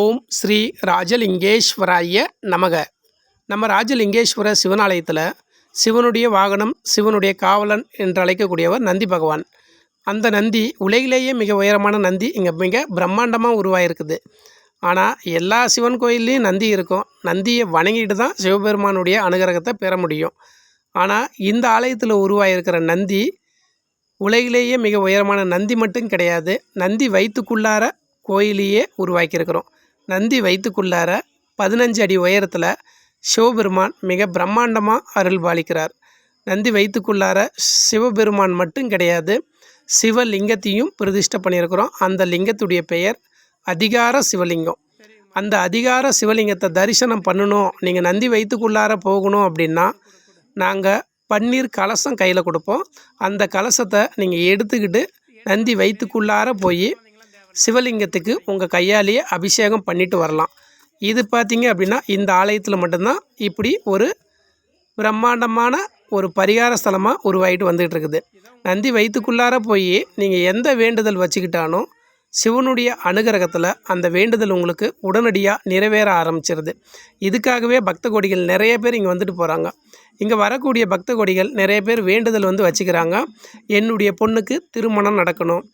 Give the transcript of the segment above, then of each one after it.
ஓம் ஸ்ரீ ராஜலிங்கேஸ்வராய நமக. நம்ம ராஜலிங்கேஸ்வர சிவனாலயத்தில் சிவனுடைய வாகனம் சிவனுடைய காவலன் என்று அழைக்கக்கூடியவர் நந்தி பகவான். அந்த நந்தி உலகிலேயே மிக உயரமான நந்தி இங்கே மிக பிரம்மாண்டமாக உருவாயிருக்குது. ஆனால் எல்லா சிவன் கோயில்லையும் நந்தி இருக்கும். நந்தியை வணங்கிட்டு தான் சிவபெருமானுடைய அனுகிரகத்தை பெற முடியும். ஆனால் இந்த ஆலயத்தில் உருவாயிருக்கிற நந்தி உலகிலேயே மிக உயரமான நந்தி மட்டும் கிடையாது. நந்தி வயிற்றுக்குள்ளார கோயிலையே உருவாக்கியிருக்கிறோம். நந்தி வயிற்றுக்குள்ளார பதினஞ்சு அடி உயரத்தில் சிவபெருமான் மிக பிரம்மாண்டமாக அருள் பாலிக்கிறார். நந்தி வயிற்றுக்குள்ளார சிவபெருமான் மட்டும் கிடையாது சிவலிங்கத்தையும் பிரதிஷ்டை பண்ணியிருக்கிறோம். அந்த லிங்கத்துடைய பெயர் அதிகார சிவலிங்கம். அந்த அதிகார சிவலிங்கத்தை தரிசனம் பண்ணணும் நீங்கள் நந்தி வயிற்றுக்குள்ளார போகணும் அப்படின்னா நாங்கள் பன்னீர் கலசம் கையில் கொடுப்போம். அந்த கலசத்தை நீங்கள் எடுத்துக்கிட்டு நந்தி வயிற்றுக்குள்ளார போய் சிவலிங்கத்துக்கு உங்கள் கையாலேயே அபிஷேகம் பண்ணிட்டு வரலாம். இது பார்த்தீங்க அப்படின்னா இந்த ஆலயத்தில் மட்டும்தான் இப்படி ஒரு பிரம்மாண்டமான ஒரு பரிகார ஸ்தலமாக உருவாகிட்டு வந்துகிட்டு இருக்குது. நந்தி வயிற்றுக்குள்ளார போய் நீங்கள் எந்த வேண்டுதல் வச்சுக்கிட்டாலும் சிவனுடைய அனுகிரகத்தில் அந்த வேண்டுதல் உங்களுக்கு உடனடியாக நிறைவேற ஆரம்பிச்சிருது. இதுக்காகவே பக்த கொடிகள் நிறைய பேர் இங்கே வந்துட்டு போகிறாங்க இங்கே வரக்கூடிய பக்த கோடிகள் நிறைய பேர் வேண்டுதல் வந்து வச்சுக்கிறாங்க. என்னுடைய பொண்ணுக்கு திருமணம் நடக்கணும்.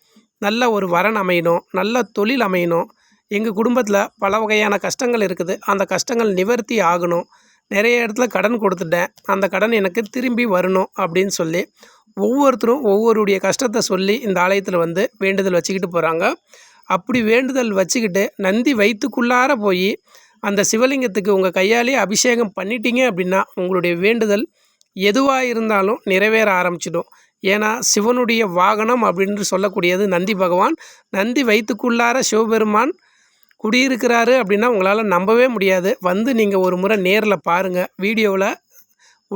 நல்ல ஒரு வரன் அமையணும் நல்ல தொழில் அமையணும். எங்கள் குடும்பத்தில் பல வகையான கஷ்டங்கள் இருக்குது. அந்த கஷ்டங்கள் நிவர்த்தி ஆகணும். நிறைய இடத்துல கடன் கொடுத்துட்டேன். அந்த கடன் எனக்கு திரும்பி வரணும் அப்படின்னு சொல்லி ஒவ்வொருத்தரும் ஒவ்வொருடைய கஷ்டத்தை சொல்லி இந்த ஆலயத்தில் வந்து வேண்டுதல் வச்சுக்கிட்டு போகிறாங்க அப்படி வேண்டுதல் வச்சுக்கிட்டு நந்தி வயிற்றுக்குள்ளார போய் அந்த சிவலிங்கத்துக்கு உங்கள் கையாலே அபிஷேகம் பண்ணிட்டீங்க அப்படின்னா உங்களுடைய வேண்டுதல் எதுவாக இருந்தாலும் நிறைவேற ஆரம்பிச்சிடும். ஏன்னா சிவனுடைய வாகனம் அப்படின்னு சொல்லக்கூடியது நந்தி பகவான். நந்தி வயிற்றுக்குள்ளார சிவபெருமான் குடியிருக்கிறாரு அப்படின்னா உங்களால் நம்பவே முடியாது. வந்து நீங்கள் ஒரு முறை நேரில் பாருங்கள் வீடியோவில்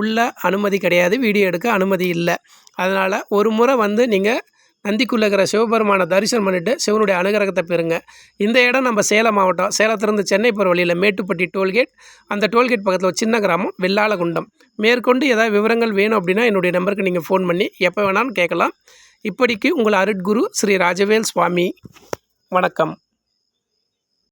உள்ள அனுமதி கிடையாது. வீடியோ எடுக்க அனுமதி இல்லை. அதனால் ஒரு முறை வந்து நீங்கள் நந்திக்குள்ளே இருக்கிற சிவபெருமானை தரிசனம் பண்ணிவிட்டு சிவனுடைய அனுகிரகத்தை பெறுங்க. இந்த இடம் நம்ம சேலம் மாவட்டம். சேலத்திலிருந்து சென்னை போகிற வழியில் மேட்டுப்பட்டி டோல்கேட். அந்த டோல்கேட் பக்கத்தில் ஒரு சின்ன கிராமம் வெள்ளாளகுண்டம். மேற்கொண்டு ஏதாவது விவரங்கள் வேணும் அப்படின்னா என்னுடைய நம்பருக்கு நீங்கள் ஃபோன் பண்ணி எப்போ வேணாலும் கேட்கலாம். இப்படிக்கு உங்கள் அருட்குரு ஸ்ரீ ராஜவேல் சுவாமி. வணக்கம்.